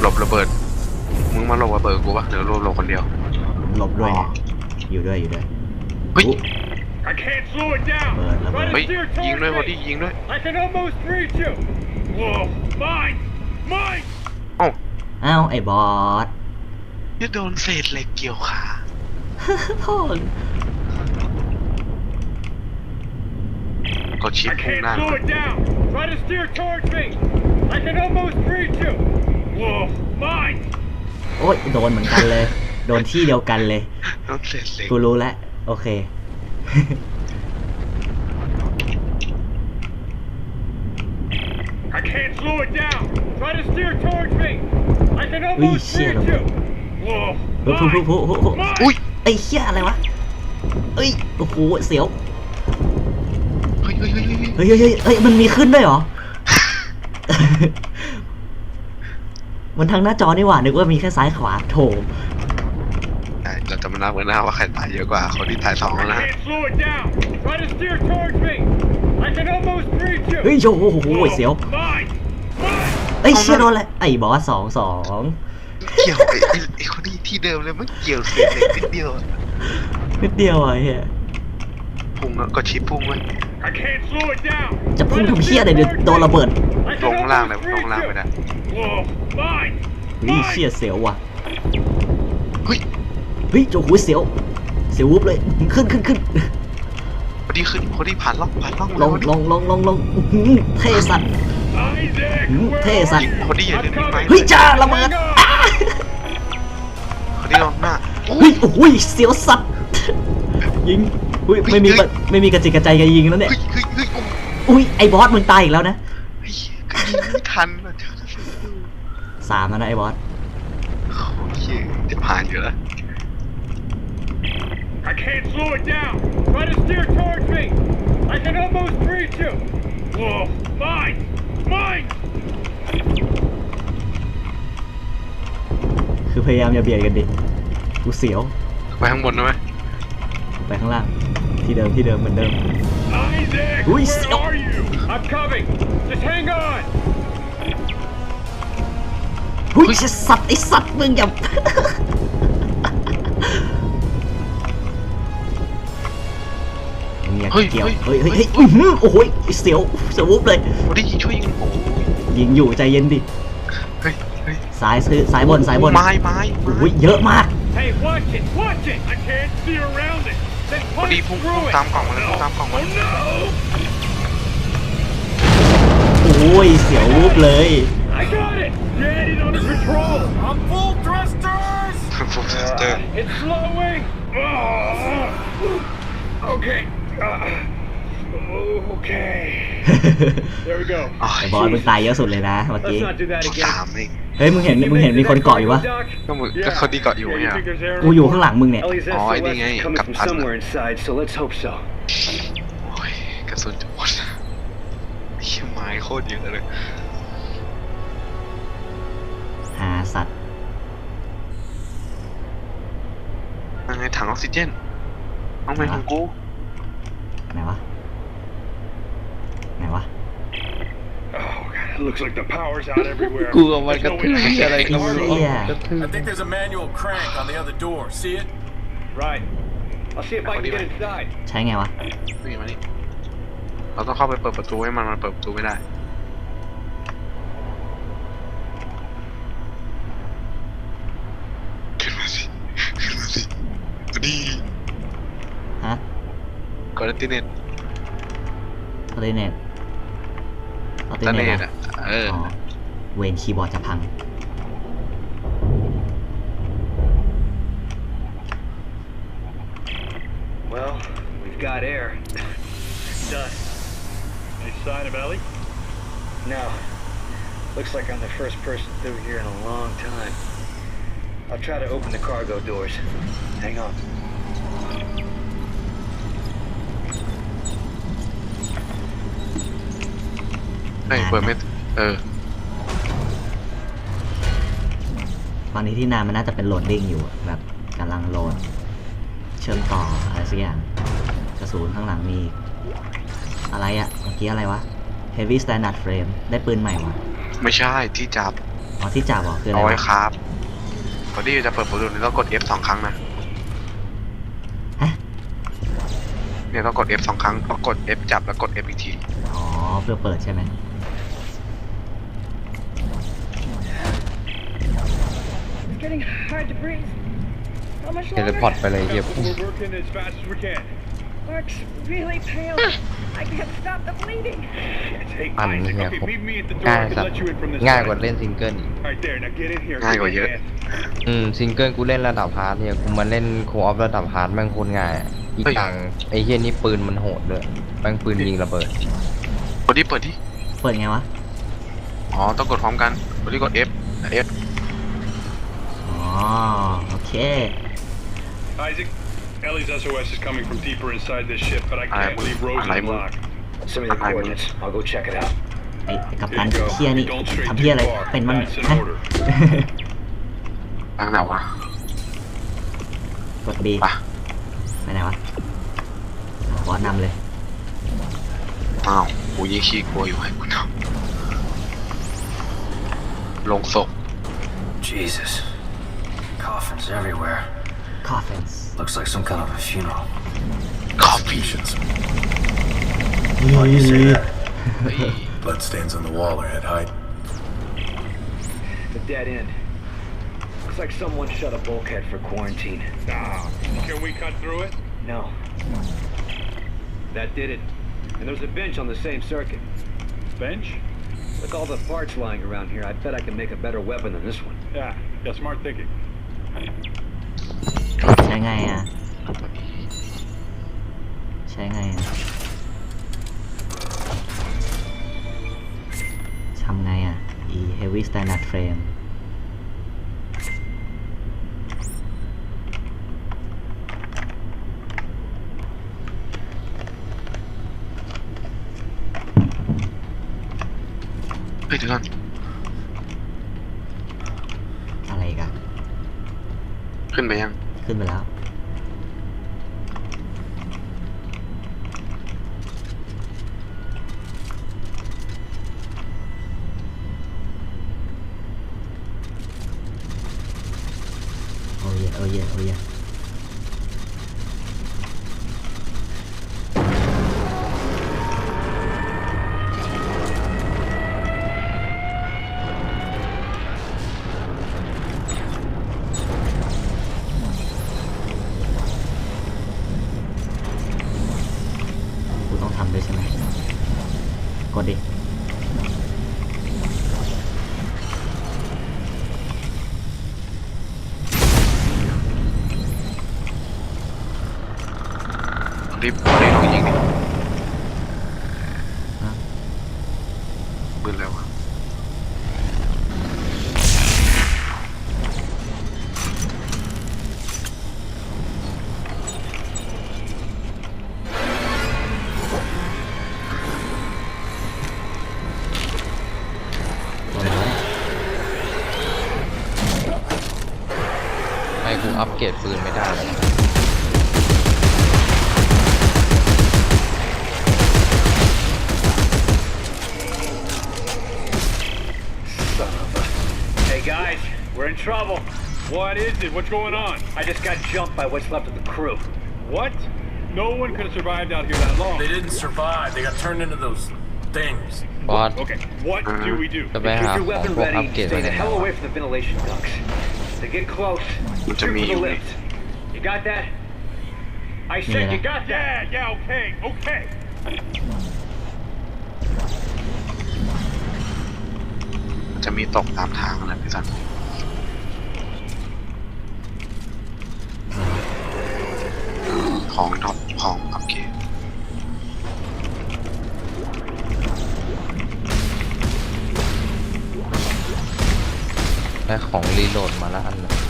หลบระเบิด มึงมาหลบระเบิดกูปะหรือรวบหลบคนเดียว หลบด้วยเนี่ยอยู่ด้วยอยู่ด้วยเฮ้ยอุ๊ I can't slow it down. Rồi, là Try to เฮ้ย steer ยิง toward ด้วยพอ me. ดียิงด้วย I can almost reach you. Whoa, mine, mine. เอ้าอ้าวไอ้บอสจะโดนเศษเหล็กเกี่ยวขาพ่อกดชิป I พุ่ง can't หน้า slow it down. Try to steer towards me. I can almost reach you. Whoa, mine. โอ๊ยโดนเหมือนกันเลย โดนที่เดียวกันเลยโดนเศษเหล็กกูรู้แล้วโอเค I can't slow it down. Try to steer towards me. I can almost shit, reach I'm- you. Whoa, ผู้ผู้ผู้ mine, ผู้ผู้อุ้ย mine. ไอ้เหี้ยอะไรวะเอ้ยโอ้โหเสียวเฮ้ยเฮ้ยเฮ้ยเฮ้ยเฮ้ยเฮ้ยเฮ้ยเฮ้ยมันมีขึ้นด้วยเหรอ มันทางหน้าจอนี่หว่านึกว่ามีแค่ซ้ายขวาโถใช่เราจะมานับกันนะว่าใครตายเยอะกว่าคนที่ตายสอง I นะ can't slow it down. Try to steer towards me. I can almost reach you. เฮ้ยโอ้โหโอ้โห Whoa, เสียว Mine, mine. เอ้ยเชี่ยโดนเลยไอ้บอสสองสองเกี่ยวไอ้ไอ้ไอ้คนที่ที่เดิมเลยมันเกี่ยวเศษเหล็กนิดเดียวอะนิดเดียวอะเฮียพุ่งอะกดชิปพุ่งไว้ I can't slow it down. จะพุ่งทำเฮียอะไรเดี๋ยวโดนระเบิด I ล can งข้างล่างเลย almost ลงข้างล่าง reach ไม่ได้ you. Whoa, mine, เฮ้ย mine. เชี่ยเสียวว่ะเฮ้ยเฮ้ยโอ้โหเสียวเสียววุบเลยขึ้นขึ้นขึ้นคนที่ขึ้นคนที่ผ่านล่องผ่านล่องลงลงลงลงลงอื้อหือเท่สัตว์ Isaac, Hmm, where thế are sao? ยิง you? คนที่อย่า I'm ลืมไม้ coming. เฮ้ยจ้าระเบิด Hang on. อ้าคนที่ลงหน้าโอ้เฮ้ยยโอ้โหเสียวสัตว์ยิงอุ้ยไม่มีกระไม่มีกระจิกกระใจจะยิงแล้วเนี่ยเฮ้ยเฮ้ยเฮ้ยโอ้ยอุ้ยไอ้บอสมึงตายอีกแล้วนะเฮ้ยก็ ยิงไม่ทันอะเจ้าสามแล้วนะไอ้บอสโอ้ยจะผ่านอยู่แล้ว I can't slow it down. Try to steer towards me. I can almost reach you. Whoa, mine, mine. คือพยายามอย่าเบียดกันดิ กูเสียว ไปข้างบนนะไหมไปข้างล่าง ที่เดิมที่เดิมเหมือนเดิม Isaac, Ui, where stop. are you? I'm coming. Just hang on. หุ้ยเชี่ยสัตว์ไอ้สัตว์มึงอย่ามึงอย่าเกี่ยวเฮ้ยเฮ้ยเฮ้ยอื้อหือโอ้โหเสียวเสียววุบเลยคนที่ยิงช่วยยิงโอ้ยยิงอยู่ใจเย็นดิเฮ้ยเฮ้ยซ้ายซื้อซ้ายบนซ้ายบนไม้ไม้โอ้ไม้ยเยอะมาก Hey, watch it, watch it. I can't see around it. Then พอ punch ดีพุ่ง through พุ่ง it. ตามกล่องมาเลยพุ่งตามกล่องมา Oh no! โอ้ยเสียววุบเลย I got it. Get it under control. I'm full thrusters. ฟูเซสเตอร์ Uh, it's slowing. Oh. Okay. Uh, okay. There we go. อ๋อไอ้บอสมึงตายเยอะสุดเลยนะเมื่อกี้ Let's not do that พุ่ง again. ตามเองเฮ้ยมึงเห็นมึงเห็นมีคนเกาะอยู่ปะก็มึงก็คนที่เกาะอยู่เนี่ย กูอยู่ข้างหลังมึงเนี่ย Ellie's Oh, I SOS think I is coming got from past somewhere inside, so let's hope so. โอ้ยกระสุนจะหมดเฮียไม้โคตรเยอะเลยหา สัตว์ยังไงถังออกซิเจนเอาไปของกูไหนวะไหนวะ Oh, God, it looks like the power's out everywhere. กูเอามัน There's กระ no ทืบ way to อะไร get ก็ the ไม่ cargo. รู้เหี้ยกระทืบ I think there's a manual crank on the other door. See it? Right. I'll see if I can get inside. ใช้ไงวะนี่มานี่เราต้องเข้าไปเปิดประตูให้มันมันเปิดประตูไม่ได้ กดติเน็ต คอร์ดิเนตคอร์ดิ ตา เน เน็ ต ตอ่ะ เออ อ๋อ เวนคีย์บอร์ดจะพัง Well, we've got air. Done. Any sign of Ellie? No. Looks like I'm the first person through here in a long time. I'll try to open the cargo doors. Hang on. เฮ้ยเปิดไม่เออตอนนี้ที่นานมันน่าจะเป็นโหลดดิ้งอยู่อะแบบกำลังโหลด เชื่อมต่ออะไรสักอย่างกระสุนข้างหลังมีอีกอะไรอะเมื่อกี้อะไรวะ Heavy Standard Frame ได้ปืนใหม่วะไม่ใช่ที่จับอ๋อที่จับเหรอคืออะไรเอาไว้วะครับพอดีจะเปิดประตูนี่ต้องกด F สองครั้งนะฮะเนี่ยต้องกด F สองครั้งต้องกด F จับแล้วกด F อีกทีอ๋อเพื่อเปิดใช่ไหม It's getting hard to breathe. How much เทเลพอร์ต longer? ไปเลยเฮีย We're working as fast as we can. Mark's really pale. I can't stop the bleeding. Hey, ปั่น Isaac, เนี่ย okay, ผม meet me at the ง่าย door. I สั can ต let you in from this ง่าย side. กว่าเล่นซิงเกิลอีก All right, there. Now get in here. ง่ายกว่า Give me เย a อะ hand. อืมซิงเกิลกูเล่นระดับฮาร์ดเนี่ยกูมาเล่นโคออฟระดับฮาร์ดแม่งโคตรง่ายอะอีกเฮ้ย อย่างไอ้เฮียนี่ปืนมันโหดด้วยแม่งปืนยิงระเบิดกดที่เปิดที่เปิดไงวะ อ๋อ ต้องกดพร้อมกันกดที่กด F F อ๋อ โอเค Isaac, Ellie's SOS is coming from deeper inside this ship, but I Alright, can't leave Rose alright, unlocked. Send me the coordinates. I'll go check it out. ไอ้กับตัน Here you go. เฮียนี่ Don't stray ทำเฮียอะไร too far. เป็นมัน That's an ฮะ order. ทางไหนวะ กดบีไป ไปไหนวะบอสนำเลย อ้าวกูยิ่งขี้กลัวอยู่ให้กูทำลงศพ Jesus. Coffins everywhere. Coffins. Looks like some kind of a funeral. Coffins. Why do you on the wall are head height. It's a dead end. Looks like someone shut a bulkhead for quarantine. Ah, can we cut through it? No. That did it. And there's a bench on the same circuit. Bench? With all the parts lying around here, I bet I can make a better weapon than this one. Yeah, yeah, smart thinking. ใช้ไงอะ ใช้ไงอะทำไงอะ e heavy standard frame เฮ้ยเดี๋ยวก่อน อะไรอีกัน ขึ้นไปยัง ขึ้นไปแล้ว โอ้ยโอ้ยโอ้ย เกรดปืนไม่ได้เลย Hey, guys. We're in trouble. What is it? What's going on? I just got jumped by what's left of the crew. What? No one could have survived out here that long. They didn't survive. They got turned into those things. บอส Okay, what do we do? จะไปหา Keep ข your อง weapon พวกอัป ready. เกรด Stay ไว้ the ใน hell ตัว away from the ventilation ducts. If they get close, What shoot do for you the mean? lift. You got that? I said Yeah. you got that. Yeah, yeah, okay, okay. มั ไรพี่สันของท็อปของอัพเกรดได้ของรีโหลดมาแล้วอันหนึง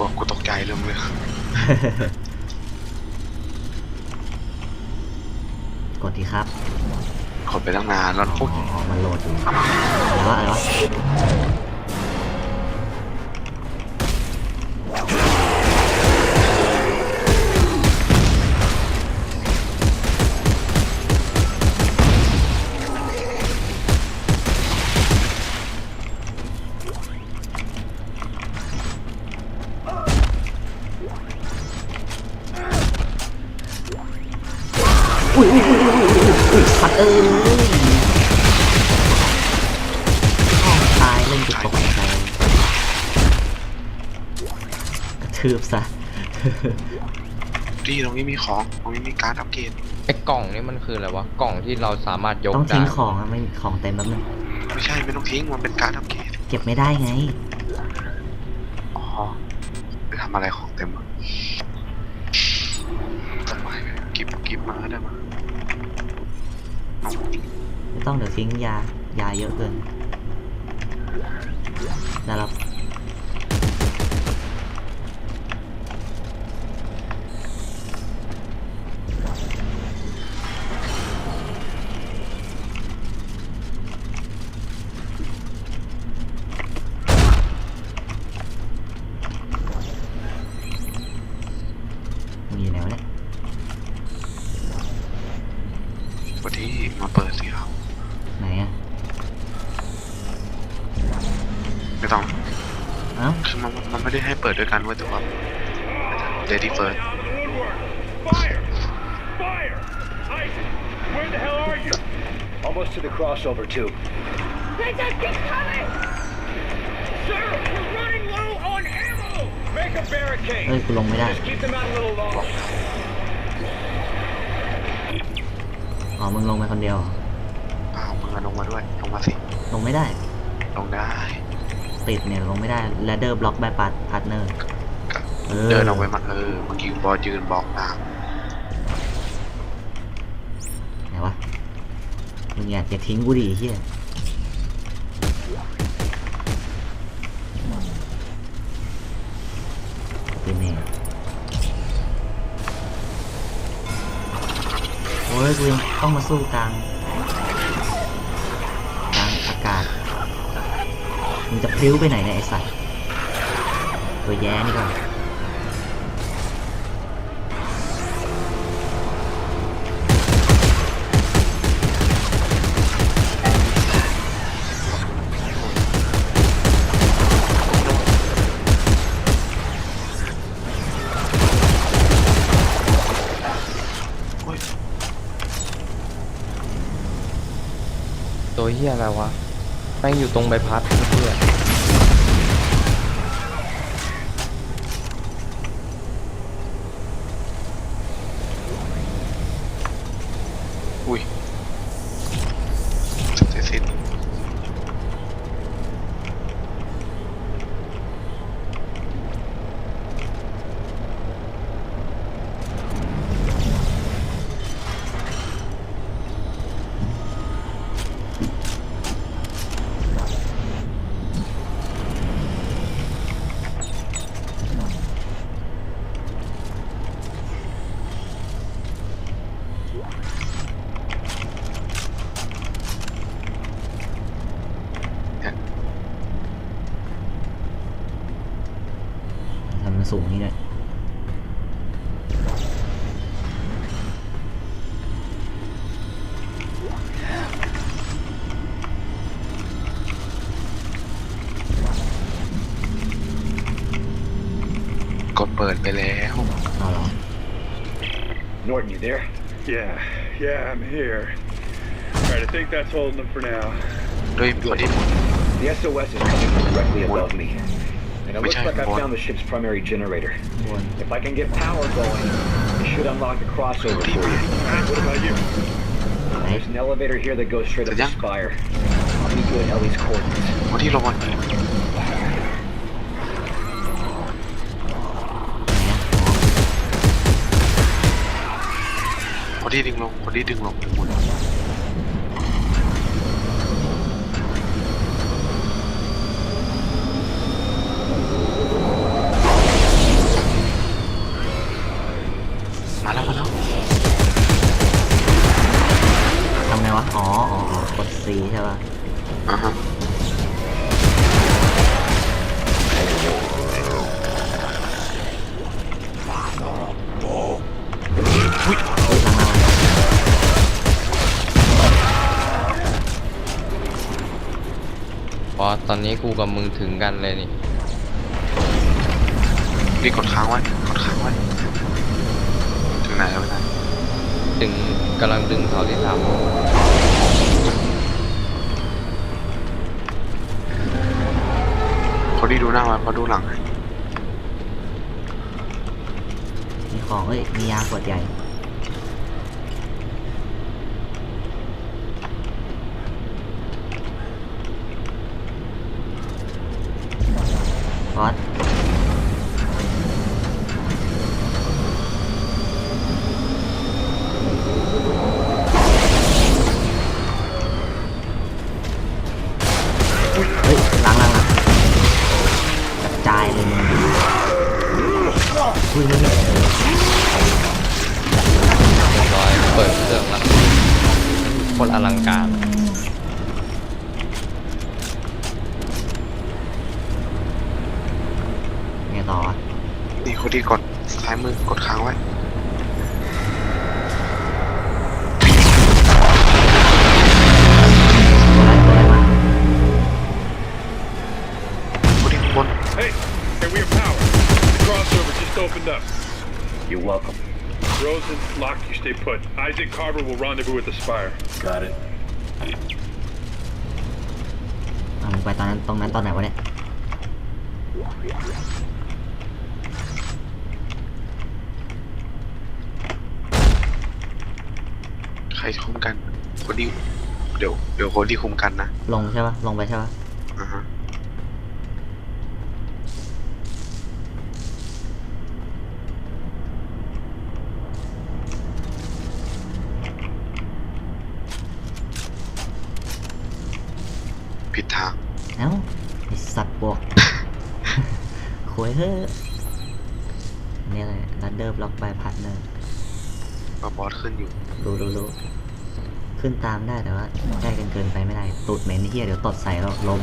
ลัวกูตกใจเริ่มเลยกดทีครับกดไปตั้งนานแล้วอ๋โอ้ยอมันโหลดอยู่อะไรวะอะไรวะ อุ้ยสัตว์เอ้ยอ้าวตายเล่นจุดตกใจกระทืบซะดีตรงนี้มีของตรงนี้มีการ์ดอัปเกรดไอ้กล่องนี่มันคืออะไรวะ กล่องที่เราสามารถยกต้องได้ทิ้งของอะไม่ของเต็มแล้วนึงไม่ใช่ไม่ต้องทิ้งมันเป็นการ์ดอัปเกรดเก็บไม่ได้ไง อ๋อไปทำอะไรของ ไม่ต้องเดี๋ยวทิ้งยายาเยอะเกินนะครับมีอยู่ไหนวะเนี่ย วันที่มาเปิดสิครับ ไหนอะ ไม่ต้อง เอ้าคือมันมันไม่ได้ให้เปิดด้วยกันเว้ยแต่ว่า Lady First Out of the woodwork. Fire! Fire! Isaac, where the hell are you? Almost to the crossover tube. They just keep coming! Sir, we're running low on ammo! Make a barricade. เอ้ยกูลงไม่ได้ Just keep them out a little longer. อ๋อมึงลงไปคนเดียวเหรออ้าวมึงมาลงมาด้วย ลงมาสิ ลงไม่ได้ ลงได้ ติดเนี่ยลงไม่ได้ ladder block by part partner เออเดินออกไปมาเออเมื่อกี้บอลยืนบอกทางไหนวะมึงอยากจะทิ้งกูดิไอ้เฮียเป็นไงโอ้ยกูยังต้องมาสู้กลาง มึงจะพลิ้วไปไหนเนี่ยไอสัตว์ตัวแย่นี่ก่อนตัวเฮียอะไรวะ แม่งอยู่ตรงใบพัด สูงนี่เลย กดเปิดไปแล้ว เอาเหรอ Norton, you there? Yeah, yeah, I'm here. Alright, I think that's holding them for now. ด้วยพอดี The SOS is coming from directly above me. And it Which looks like I found the ship's primary generator. If I can get power going, it should unlock the crossover for you. What about you? There's an elevator here that goes straight up the spire. I'll meet you at Ellie's coordinates. What do you want? What do you think? What do you think? ตอนนี้กูกับมึงถึงกันเลยนี่นี่กดค้างไว้ กดค้างไว้ ถึงไหนแล้วไม่ได้ถึงกำลังดึงเสาที่สามคนที่ดูหน้าไว้เพราะดูหลังให้มีของเอ้ยมียาขวดใหญ่ ที่กดซ้ายมือกดค้างไว้ตัวอะไรตัวอะไรมาคนที่ข้างบน Hey, hey, we have power. The crossover just opened up. You're welcome. Rosen, lock, you stay put. Isaac Carver will rendezvous with the Spire. Got it. เอามึงไปตอนนั้นตรงนั้นตอนไหนวะเนี่ย ใครคุมกัน คนที่เดี๋ยวเดี๋ยวคนที่คุมกันนะลงใช่ปะลงไปใช่ปะอ่าฮะผิดทางเอ้าไอสัตว์บวกคุยเฮ้อะนี่อะไรลัดเดอร์บล็อกบายพาร์ทเนอร์ว่า บอสขึ้นอยู่รู้รู้รู้ขึ้นตามได้แต่ว่าใกล้กันเกินไปไม่ได้ตูดเหม็นเฮียเดี๋ยวตดใส่เราล้ม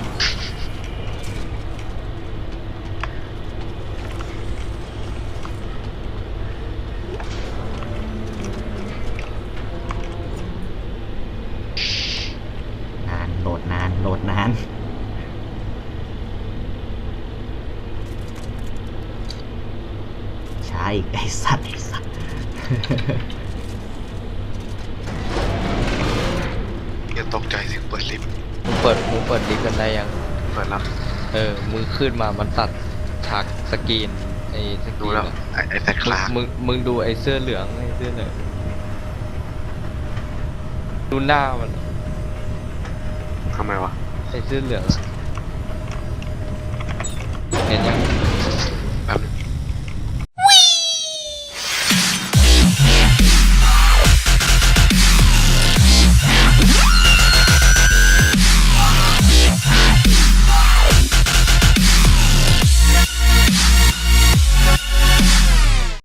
เออมึงขึ้นมามันตัดฉากสกรีนไอ้สกดูรีนแล้วอะไอ้ไอ้แซคคมึงลาร์กมึงมึงดูไอ้เสื้อเหลืองไอ้เสื้อเหลืองดูหน้ามันทำไมวะไอ้เสื้อเหลืองอะเห็นยังแบบนึง